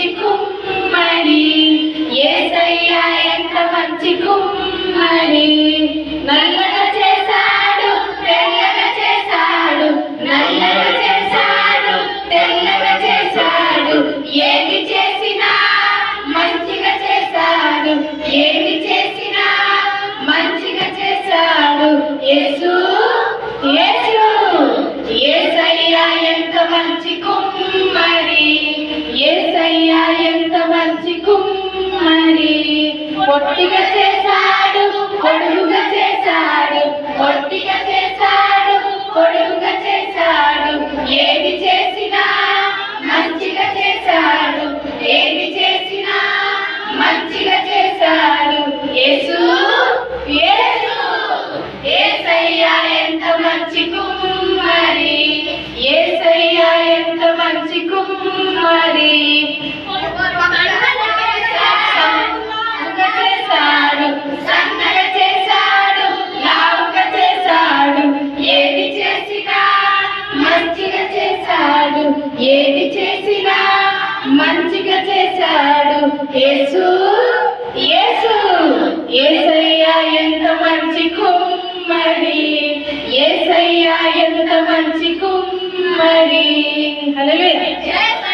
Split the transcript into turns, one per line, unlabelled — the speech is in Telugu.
మంచి కుమ్మరి. ఏసయ్యా ఎంత మంచి కుమ్మరి. నల్లగా చేశాడు తెల్లగా చేశాడు నల్లగా చేశాడు తెల్లగా చేశాడు. ఏది చేసినా మంచిగా చేశాడు. ఏది చేసినా మంచిగా చేశాడు. యేసు యేసు ఏసయ్యా ఎంత మంచి కుమ్మరి. యేసయ్యా ఎంత మంచి కుమ్మరి. పొట్టిగా చేశాడు పొడుగుగా చేశాడు. పొట్టిగా చేశాడు పొడుగుగా చేశాడు. ఏది చేసినా మంచిగా చేశాడు. ఏది చేసినా మంచిగా చేశాడు. యేసు యేసు. యేసయ్యా ఎంత మంచి కుమ్మరి. చేశాడు. యేసు యేసు యేసయ్యా ఎంత మంచి కుమ్మరి. యేసయ్యా ఎంత మంచి కుమ్మరి. హల్లెలూయా.